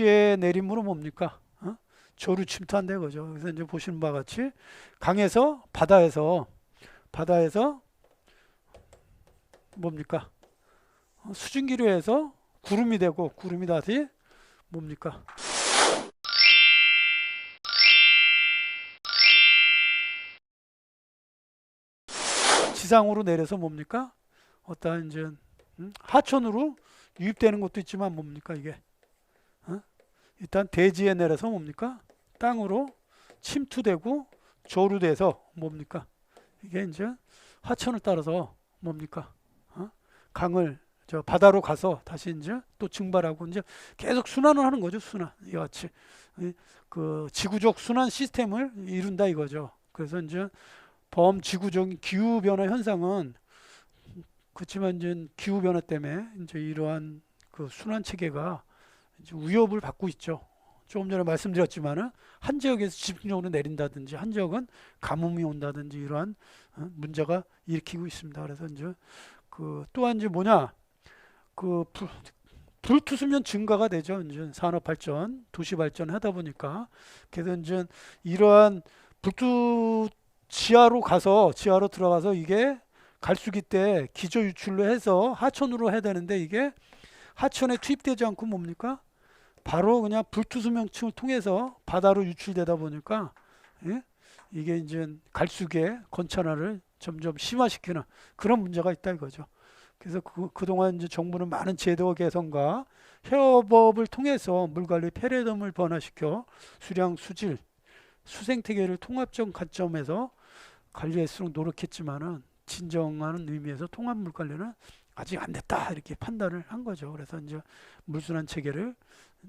육지의 내림으로 뭡니까? 어? 조류 침투한다 이거죠. 그래서 이제 보시는 바와 같이 강에서 바다에서 바다에서 뭡니까? 어, 수증기류에서 구름이 되고 구름이 다시 뭡니까? 지상으로 내려서 뭡니까? 어떠한 이제 음? 하천으로 유입되는 것도 있지만 뭡니까 이게? 어? 일단 대지에 내려서 뭡니까? 땅으로 침투되고 조류돼서 뭡니까? 이게 이제 하천을 따라서 뭡니까? 어? 강을 저 바다로 가서 다시 이제 또 증발하고 이제 계속 순환을 하는 거죠 순환 이와 같이 이- 그 지구적 순환 시스템을 이룬다 이거죠. 그래서 이제 범지구적인 기후 변화 현상은 그렇지만 이제 기후 변화 때문에 이제 이러한 그 순환 체계가 위협을 받고 있죠. 조금 전에 말씀드렸지만은 한 지역에서 집중적으로 내린다든지 한 지역은 가뭄이 온다든지 이러한 어, 문제가 일으키고 있습니다. 그래서 이제 그 또한 이제 뭐냐 그 불, 불투수면 증가가 되죠. 이제 산업 발전, 도시 발전 하다 보니까 그래서 이제 이러한 불투 지하로 가서 지하로 들어가서 이게 갈수기 때 기저 유출로 해서 하천으로 해야 되는데 이게 하천에 투입되지 않고 뭡니까? 바로 그냥 불투수명층을 통해서 바다로 유출되다 보니까 예? 이게 이제 갈수기의 건천화를 점점 심화시키는 그런 문제가 있다 이거죠. 그래서 그, 그동안 이제 정부는 많은 제도 개선과 협업을 통해서 물관리 패러다임을 변화시켜 수량 수질 수생태계를 통합적 관점에서 관리할수록 노력했지만은 진정한 의미에서 통합 물관리는 아직 안 됐다 이렇게 판단을 한 거죠. 그래서 이제 물순환 체계를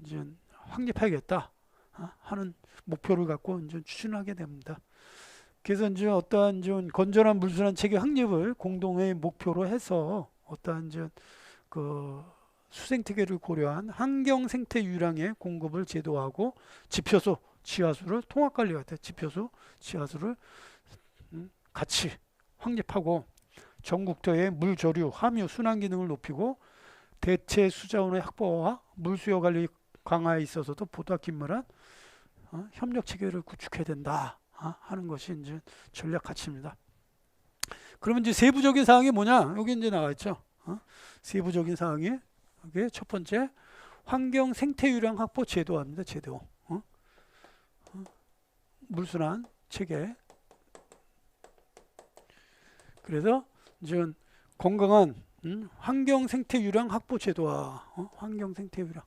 이제 확립해야겠다 어, 하는 목표를 갖고 이제 추진하게 됩니다. 그래서 이제 어떠한 좀 건전한 물순환 체계 확립을 공동의 목표로 해서 어떠한 이제 그 수생 태계를 고려한 환경 생태 유량의 공급을 제도화하고 지표수 지하수를 통합 관리가 돼 지표수 지하수를 음, 같이 확립하고 전국도의 물 저류 함유 순환 기능을 높이고 대체 수자원의 확보와 물 수요 관리 강화에 있어서도 보다 긴밀한 어, 협력 체계를 구축해야 된다 어, 하는 것이 이제 전략 가치입니다. 그러면 이제 세부적인 사항이 뭐냐? 여기 이제 나와 있죠. 어? 세부적인 사항이 이게 첫 번째 환경 생태 유량 확보 제도화입니다. 제도. 어? 어? 물순환 체계. 그래서 이제 건강한 음, 환경 생태 유량 확보 제도화. 어? 환경 생태 유량.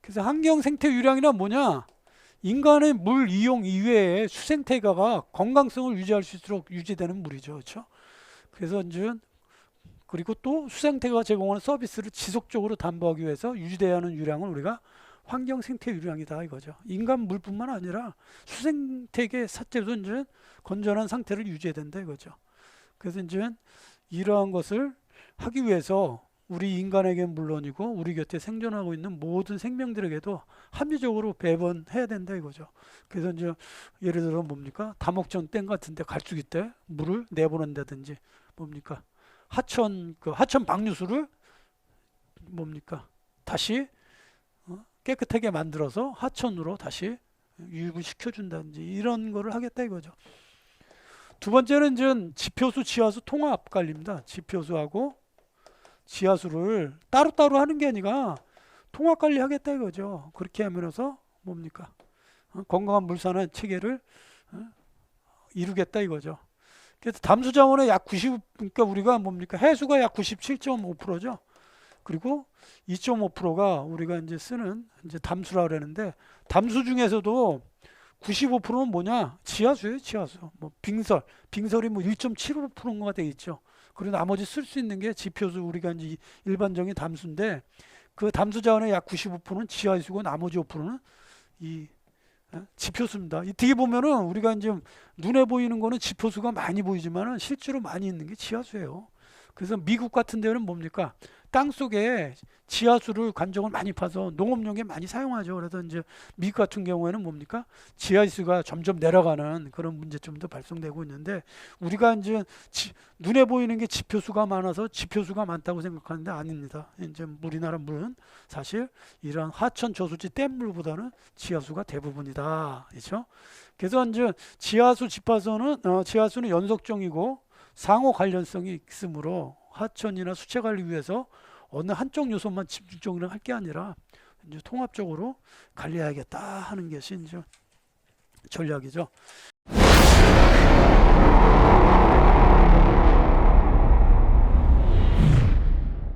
그래서 환경 생태 유량이란 뭐냐? 인간의 물 이용 이외에 수생태계가 건강성을 유지할 수 있도록 유지되는 물이죠. 그렇죠? 그래서 이제 그리고 또 수생태계가 제공하는 서비스를 지속적으로 담보하기 위해서 유지돼야 하는 유량을 우리가 환경 생태 유량이다 이거죠. 인간 물뿐만 아니라 수생태계 자체도 이제 건전한 상태를 유지해야 된다 이거죠. 그래서 이제 이러한 것을 하기 위해서 우리 인간에게 물론이고 우리 곁에 생존하고 있는 모든 생명들에게도 합리적으로 배분해야 된다 이거죠. 그래서 이제 예를 들어 뭡니까 다목전 댐 같은데 갈수기 때 물을 내보낸다든지 뭡니까 하천 그 하천 방류수를 뭡니까 다시 어? 깨끗하게 만들어서 하천으로 다시 유입을 시켜준다든지 이런 거를 하겠다 이거죠. 두 번째는 이제 지표수 지하수 통합 관리입니다. 지표수하고 지하수를 따로따로 하는 게 아니라 통합 관리하겠다 이거죠. 그렇게 하면서 뭡니까 어? 건강한 물산화 체계를 어? 이루겠다 이거죠. 그래서 담수 자원의 약 90, 그러니까 우리가 뭡니까 해수가 약 97.5%죠. 그리고 2.5%가 우리가 이제 쓰는 이제 담수라 그러는데 담수 중에서도 95%는 뭐냐? 지하수예요, 지하수. 뭐 빙설, 빙설이 뭐 1.75%가 돼 있죠. 그리고 나머지 쓸 수 있는 게 지표수 우리가 이제 일반적인 담수인데 그 담수 자원의 약 95%는 지하수고 나머지 5%는 이 어? 지표수입니다. 이 뒤에 보면은 우리가 이제 눈에 보이는 거는 지표수가 많이 보이지만은 실제로 많이 있는 게 지하수예요. 그래서 미국 같은 데는 뭡니까? 땅 속에 지하수를 관정을 많이 파서 농업용에 많이 사용하죠. 그래서 이제 미국 같은 경우에는 뭡니까? 지하수가 점점 내려가는 그런 문제점도 발생되고 있는데 우리가 이제 지- 눈에 보이는 게 지표수가 많아서 지표수가 많다고 생각하는데 아닙니다. 이제 우리나라 물은 사실 이런 하천 저수지 댐물보다는 지하수가 대부분이다. 그렇죠? 그래서 이제 지하수 집화선은 어, 지하수는 연속종이고 상호 관련성이 있으므로 하천이나 수체 관리 위해서 어느 한쪽 요소만 집중적으로 할 게 아니라 이제 통합적으로 관리해야겠다 하는 것이 이제 전략이죠.